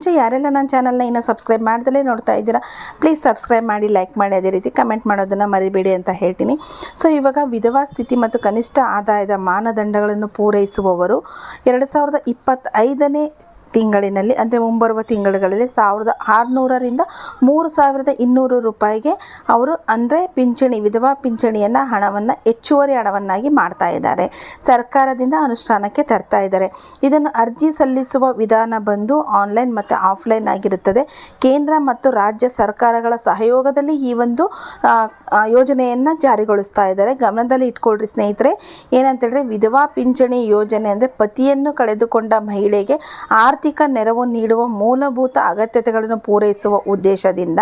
ಮುಂಚೆ ಯಾರೆಲ್ಲ ನನ್ನ ಚಾನಲ್ನ ಇನ್ನೂ ಸಬ್ಸ್ಕ್ರೈಬ್ ಮಾಡ್ದಲೇ ನೋಡ್ತಾ ಇದ್ದೀರಾ ಪ್ಲೀಸ್ ಸಬ್ಸ್ಕ್ರೈಬ್ ಮಾಡಿ ಲೈಕ್ ಮಾಡಿ, ಅದೇ ರೀತಿ ಕಮೆಂಟ್ ಮಾಡೋದನ್ನು ಮರಿಬೇಡಿ ಅಂತ ಹೇಳ್ತೀನಿ. ಸೊ ಇವಾಗ ವಿಧವಾ ಸ್ಥಿತಿ ಮತ್ತು ಕನಿಷ್ಠ ಆದಾಯದ ಮಾನದಂಡಗಳನ್ನು ಪೂರೈಸುವವರು ಎರಡು ಸಾವಿರದ ಇಪ್ಪತ್ತೈದನೇ ತಿಂಗಳಿನಲ್ಲಿ, ಅಂದರೆ ಮುಂಬರುವ ತಿಂಗಳುಗಳಲ್ಲಿ ಸಾವಿರದ ಆರುನೂರರಿಂದ ಮೂರು ಸಾವಿರದ ಇನ್ನೂರು ರೂಪಾಯಿಗೆ ಅವರು, ಅಂದರೆ ಪಿಂಚಣಿ, ವಿಧವಾ ಪಿಂಚಣಿಯನ್ನು ಹಣವನ್ನು, ಹೆಚ್ಚುವರಿ ಹಣವನ್ನಾಗಿ ಮಾಡ್ತಾ ಇದ್ದಾರೆ. ಸರ್ಕಾರದಿಂದ ಅನುಷ್ಠಾನಕ್ಕೆ ತರ್ತಾ ಇದ್ದಾರೆ. ಇದನ್ನು ಅರ್ಜಿ ಸಲ್ಲಿಸುವ ವಿಧಾನ ಬಂದು ಆನ್ಲೈನ್ ಮತ್ತು ಆಫ್ಲೈನ್ ಆಗಿರುತ್ತದೆ. ಕೇಂದ್ರ ಮತ್ತು ರಾಜ್ಯ ಸರ್ಕಾರಗಳ ಸಹಯೋಗದಲ್ಲಿ ಈ ಒಂದು ಯೋಜನೆಯನ್ನು ಜಾರಿಗೊಳಿಸ್ತಾ ಇದ್ದಾರೆ. ಗಮನದಲ್ಲಿ ಇಟ್ಕೊಳ್ರಿ ಸ್ನೇಹಿತರೆ. ಏನಂತೇಳಿದ್ರೆ ವಿಧವಾ ಪಿಂಚಣಿ ಯೋಜನೆ ಅಂದರೆ ಪತಿಯನ್ನು ಕಳೆದುಕೊಂಡ ಮಹಿಳೆಗೆ ಆರ್ಥಿಕ ನೆರವು ನೀಡುವ ಮೂಲಭೂತ ಅಗತ್ಯತೆಗಳನ್ನು ಪೂರೈಸುವ ಉದ್ದೇಶದಿಂದ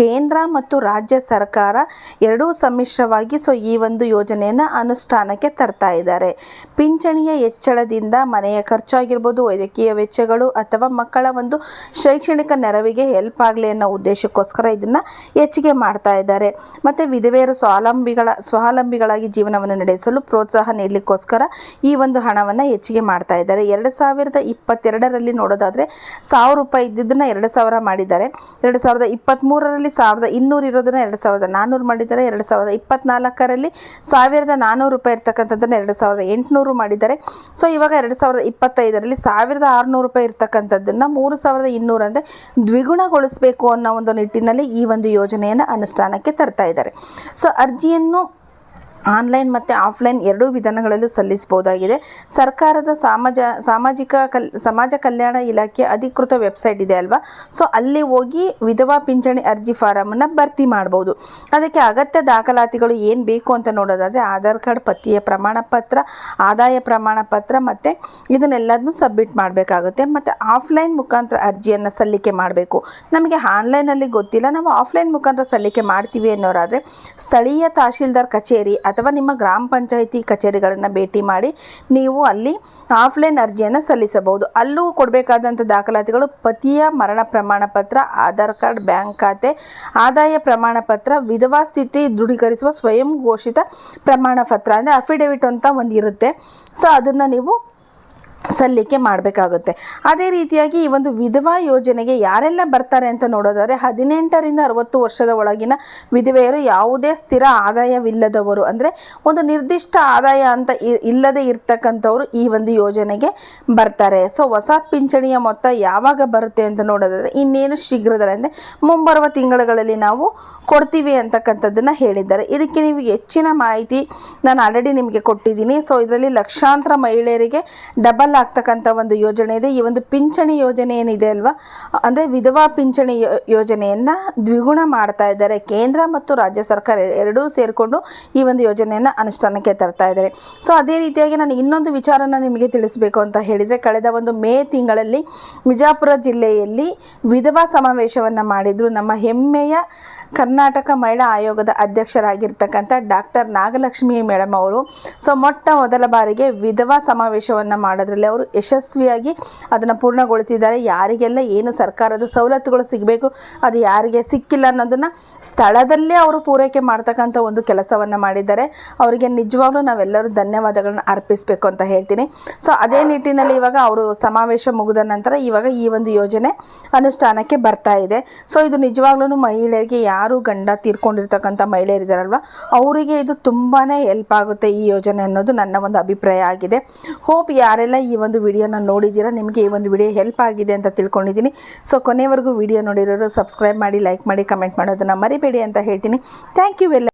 ಕೇಂದ್ರ ಮತ್ತು ರಾಜ್ಯ ಸರ್ಕಾರ ಎರಡೂ ಸಮ್ಮಿಶ್ರವಾಗಿ ಸೊ ಈ ಒಂದು ಯೋಜನೆಯನ್ನು ಅನುಷ್ಠಾನಕ್ಕೆ ತರ್ತಾ ಇದ್ದಾರೆ. ಪಿಂಚಣಿಯ ಹೆಚ್ಚಳದಿಂದ ಮನೆಯ ಖರ್ಚಾಗಿರ್ಬೋದು, ವೈದ್ಯಕೀಯ ವೆಚ್ಚಗಳು ಅಥವಾ ಮಕ್ಕಳ ಒಂದು ಶೈಕ್ಷಣಿಕ ನೆರವಿಗೆ ಹೆಲ್ಪ್ ಆಗಲಿ ಅನ್ನೋ ಉದ್ದೇಶಕ್ಕೋಸ್ಕರ ಇದನ್ನು ಹೆಚ್ಚಿಗೆ ಮಾಡ್ತಾ ಇದ್ದಾರೆ. ಮತ್ತು ವಿಧವೆಯರು ಸ್ವಾವಲಂಬಿಗಳ, ಸ್ವಾವಲಂಬಿಗಳಾಗಿ ಜೀವನವನ್ನು ನಡೆಸಲು ಪ್ರೋತ್ಸಾಹ ನೀಡಲಿಕ್ಕೋಸ್ಕರ ಈ ಒಂದು ಹಣವನ್ನು ಹೆಚ್ಚಿಗೆ ಮಾಡ್ತಾ ಇದ್ದಾರೆ. ಎರಡು ಸಾವಿರದ ಇಪ್ಪತ್ತೆರಡರಲ್ಲಿ ನೋಡೋದಾದರೆ ಸಾವಿರ ರೂಪಾಯಿ ಇದ್ದಿದ್ದನ್ನು ಎರಡು ಸಾವಿರ ಮಾಡಿದ್ದಾರೆ. ಎರಡು ಸಾವಿರದ ಇಪ್ಪತ್ತ್ಮೂರರಲ್ಲಿ ಸಾವಿರದ ಇನ್ನೂರು ಇರೋದನ್ನು ಎರಡು ಸಾವಿರದ ನಾನ್ನೂರು ಮಾಡಿದ್ದಾರೆ. ಎರಡು ಸಾವಿರದ ಇಪ್ಪತ್ತ್ನಾಲ್ಕರಲ್ಲಿ ಸಾವಿರದ ನಾನ್ನೂರು ರೂಪಾಯಿ ಇರ್ತಕ್ಕಂಥದ್ದನ್ನು ಎರಡು ಸಾವಿರದ ಎಂಟುನೂರು ಮಾಡಿದ್ದಾರೆ. ಸೊ ಇವಾಗ ಎರಡು ಸಾವಿರದ ಇಪ್ಪತ್ತೈದರಲ್ಲಿ ಸಾವಿರದ ಆರುನೂರು ರೂಪಾಯಿ ಇರ್ತಕ್ಕಂಥದ್ದನ್ನು ಮೂರು ಸಾವಿರದ ಇನ್ನೂರು ಅಂದರೆ ದ್ವಿಗುಣಗೊಳಿಸಬೇಕು ಅನ್ನೋ ಒಂದು ನಿಟ್ಟಿನಲ್ಲಿ ಈ ಒಂದು ಯೋಜನೆಯನ್ನು ಅನುಷ್ಠಾನಕ್ಕೆ ತರ್ತಾ ಇದ್ದಾರೆ. ಸೊ ಅರ್ಜಿಯನ್ನು ಆನ್ಲೈನ್ ಮತ್ತು ಆಫ್ಲೈನ್ ಎರಡೂ ವಿಧಾನಗಳಲ್ಲೂ ಸಲ್ಲಿಸಬಹುದಾಗಿದೆ. ಸರ್ಕಾರದ ಸಾಮಾಜ, ಸಾಮಾಜಿಕ ಕಲ್, ಸಮಾಜ ಕಲ್ಯಾಣ ಇಲಾಖೆ ಅಧಿಕೃತ ವೆಬ್ಸೈಟ್ ಇದೆ ಅಲ್ವಾ? ಸೊ, ಅಲ್ಲಿ ಹೋಗಿ ವಿಧವಾ ಪಿಂಚಣಿ ಅರ್ಜಿ ಫಾರಮನ್ನು ಭರ್ತಿ ಮಾಡ್ಬೋದು. ಅದಕ್ಕೆ ಅಗತ್ಯ ದಾಖಲಾತಿಗಳು ಏನು ಬೇಕು ಅಂತ ನೋಡೋದಾದರೆ ಆಧಾರ್ ಕಾರ್ಡ್, ಪತಿಯ ಪ್ರಮಾಣ ಪತ್ರ, ಆದಾಯ ಪ್ರಮಾಣ ಪತ್ರ ಮತ್ತು ಇದನ್ನೆಲ್ಲದನ್ನೂ ಸಬ್ಮಿಟ್ ಮಾಡಬೇಕಾಗುತ್ತೆ. ಮತ್ತು ಆಫ್ಲೈನ್ ಮುಖಾಂತರ ಅರ್ಜಿಯನ್ನು ಸಲ್ಲಿಕೆ ಮಾಡಬೇಕು. ನಮಗೆ ಆನ್ಲೈನಲ್ಲಿ ಗೊತ್ತಿಲ್ಲ. ನಾವು ಆಫ್ಲೈನ್ ಮುಖಾಂತರ ಸಲ್ಲಿಕೆ ಮಾಡ್ತೀವಿ ಅನ್ನೋರಾದರೆ ಸ್ಥಳೀಯ ತಹಶೀಲ್ದಾರ್ ಕಚೇರಿ ಅಥವಾ ನಿಮ್ಮ ಗ್ರಾಮ ಪಂಚಾಯಿತಿ ಕಚೇರಿಗಳನ್ನು ಭೇಟಿ ಮಾಡಿ ನೀವು ಅಲ್ಲಿ ಆಫ್ಲೈನ್ ಅರ್ಜಿಯನ್ನು ಸಲ್ಲಿಸಬಹುದು. ಅಲ್ಲೂ ಕೊಡಬೇಕಾದಂಥ ದಾಖಲಾತಿಗಳು ಪತಿಯ ಮರಣ ಪ್ರಮಾಣ ಪತ್ರ, ಆಧಾರ್ ಕಾರ್ಡ್, ಬ್ಯಾಂಕ್ ಖಾತೆ, ಆದಾಯ ಪ್ರಮಾಣ ಪತ್ರ, ವಿಧವಾ ಸ್ಥಿತಿ ದೃಢೀಕರಿಸುವ ಸ್ವಯಂ ಘೋಷಿತ ಪ್ರಮಾಣ ಪತ್ರ, ಅಂದರೆ ಅಫಿಡೇವಿಟ್ ಅಂತ ಒಂದು ಇರುತ್ತೆ ಸೊ ಅದನ್ನು ನೀವು ಸಲ್ಲಿಕೆ ಮಾಡಬೇಕಾಗುತ್ತೆ. ಅದೇ ರೀತಿಯಾಗಿ ಈ ಒಂದು ವಿಧವಾ ಯೋಜನೆಗೆ ಯಾರೆಲ್ಲ ಬರ್ತಾರೆ ಅಂತ ನೋಡೋದಾದರೆ ಹದಿನೆಂಟರಿಂದ ಅರವತ್ತು ವರ್ಷದ ಒಳಗಿನ ವಿಧವೆಯರು ಯಾವುದೇ ಸ್ಥಿರ ಆದಾಯವಿಲ್ಲದವರು. ಅಂದರೆ ಒಂದು ನಿರ್ದಿಷ್ಟ ಆದಾಯ ಅಂತ ಇಲ್ಲದೆ ಇರ್ತಕ್ಕಂಥವ್ರು ಈ ಒಂದು ಯೋಜನೆಗೆ ಬರ್ತಾರೆ. ಸೊ, ಹೊಸ ಪಿಂಚಣಿಯ ಮೊತ್ತ ಯಾವಾಗ ಬರುತ್ತೆ ಅಂತ ನೋಡೋದಾದರೆ ಇನ್ನೇನು ಶೀಘ್ರದಲ್ಲಿ, ಅಂದರೆ ಮುಂಬರುವ ತಿಂಗಳುಗಳಲ್ಲಿ ನಾವು ಕೊಡ್ತೀವಿ ಅಂತಕ್ಕಂಥದ್ದನ್ನು ಹೇಳಿದ್ದಾರೆ. ಇದಕ್ಕೆ ನೀವು ಹೆಚ್ಚಿನ ಮಾಹಿತಿ ನಾನು ಆಲ್ರೆಡಿ ನಿಮಗೆ ಕೊಟ್ಟಿದ್ದೀನಿ. ಸೊ, ಇದರಲ್ಲಿ ಲಕ್ಷಾಂತರ ಮಹಿಳೆಯರಿಗೆ ಡಬಲ್ ಆಗ್ತಕ್ಕಂಥ ಒಂದು ಯೋಜನೆ ಇದೆ. ಈ ಒಂದು ಪಿಂಚಣಿ ಯೋಜನೆ ಏನಿದೆ ಅಲ್ವಾ? ಅಂದರೆ ವಿಧವಾ ಪಿಂಚಣಿ ಯೋಜನೆಯನ್ನು ದ್ವಿಗುಣ ಮಾಡ್ತಾ ಇದ್ದಾರೆ. ಕೇಂದ್ರ ಮತ್ತು ರಾಜ್ಯ ಸರ್ಕಾರ ಎರಡೂ ಸೇರಿಕೊಂಡು ಈ ಒಂದು ಯೋಜನೆಯನ್ನು ಅನುಷ್ಠಾನಕ್ಕೆ ತರ್ತಾ ಇದ್ದಾರೆ. ಸೊ ಅದೇ ರೀತಿಯಾಗಿ ನಾನು ಇನ್ನೊಂದು ವಿಚಾರನ ನಿಮಗೆ ತಿಳಿಸಬೇಕು ಅಂತ ಹೇಳಿದರೆ, ಕಳೆದ ಒಂದು ಮೇ ತಿಂಗಳಲ್ಲಿ ವಿಜಾಪುರ ಜಿಲ್ಲೆಯಲ್ಲಿ ವಿಧವಾ ಸಮಾವೇಶವನ್ನು ಮಾಡಿದ್ರು. ನಮ್ಮ ಹೆಮ್ಮೆಯ ಕರ್ನಾಟಕ ಮಹಿಳಾ ಆಯೋಗದ ಅಧ್ಯಕ್ಷರಾಗಿರ್ತಕ್ಕಂಥ ಡಾಕ್ಟರ್ ನಾಗಲಕ್ಷ್ಮಿ ಮೇಡಮ್ ಅವರು. ಸೊ ಮೊಟ್ಟ ಮೊದಲ ಬಾರಿಗೆ ವಿಧವಾ ಸಮಾವೇಶವನ್ನು ಮಾಡೋದ್ರಲ್ಲಿ ಅವರು ಯಶಸ್ವಿಯಾಗಿ ಅದನ್ನು ಪೂರ್ಣಗೊಳಿಸಿದ್ದಾರೆ. ಯಾರಿಗೆಲ್ಲ ಏನು ಸರ್ಕಾರದ ಸವಲತ್ತುಗಳು ಸಿಗಬೇಕು, ಅದು ಯಾರಿಗೆ ಸಿಕ್ಕಿಲ್ಲ ಅನ್ನೋದನ್ನು ಸ್ಥಳದಲ್ಲೇ ಅವರು ಪೂರೈಕೆ ಮಾಡ್ತಕ್ಕಂಥ ಒಂದು ಕೆಲಸವನ್ನು ಮಾಡಿದ್ದಾರೆ. ಅವರಿಗೆ ನಿಜವಾಗ್ಲೂ ನಾವೆಲ್ಲರೂ ಧನ್ಯವಾದಗಳನ್ನ ಅರ್ಪಿಸಬೇಕು ಅಂತ ಹೇಳ್ತೀನಿ. ಸೊ ಅದೇ ನಿಟ್ಟಿನಲ್ಲಿ ಇವಾಗ ಅವರು ಸಮಾವೇಶ ಮುಗಿದ ನಂತರ ಇವಾಗ ಈ ಒಂದು ಯೋಜನೆ ಅನುಷ್ಠಾನಕ್ಕೆ ಬರ್ತಾ ಇದೆ. ಸೊ ಇದು ನಿಜವಾಗ್ಲೂ ಮಹಿಳೆಯರಿಗೆ ಯಾರು ಗಂಡ ತೀರ್ಕೊಂಡಿರ್ತಕ್ಕಂಥ ಮಹಿಳೆಯರಿದ್ದಾರಲ್ವ ಅವರಿಗೆ ಇದು ತುಂಬಾ ಹೆಲ್ಪ್ ಆಗುತ್ತೆ ಈ ಯೋಜನೆ ಅನ್ನೋದು ನನ್ನ ಒಂದು ಅಭಿಪ್ರಾಯ ಆಗಿದೆ. ಹೋಪ್ ಯಾರೆಲ್ಲ ಈ ಒಂದು ವಿಡಿಯೋನ ನೋಡಿದ್ದೀರಾ, ನಿಮಗೆ ಈ ಒಂದು ವಿಡಿಯೋ ಹೆಲ್ಪ್ ಆಗಿದೆ ಅಂತ ತಿಳ್ಕೊಂಡಿದ್ದೀನಿ. ಸೊ ಕೊನೆವರೆಗೂ ವಿಡಿಯೋ ನೋಡಿರೋರು ಸಬ್ಸ್ಕ್ರೈಬ್ ಮಾಡಿ ಲೈಕ್ ಮಾಡಿ ಕಮೆಂಟ್ ಮಾಡೋದನ್ನು ಮರಿಬೇಡಿ ಅಂತ ಹೇಳ್ತೀನಿ. ಥ್ಯಾಂಕ್ ಯು ಎಲ್ಲ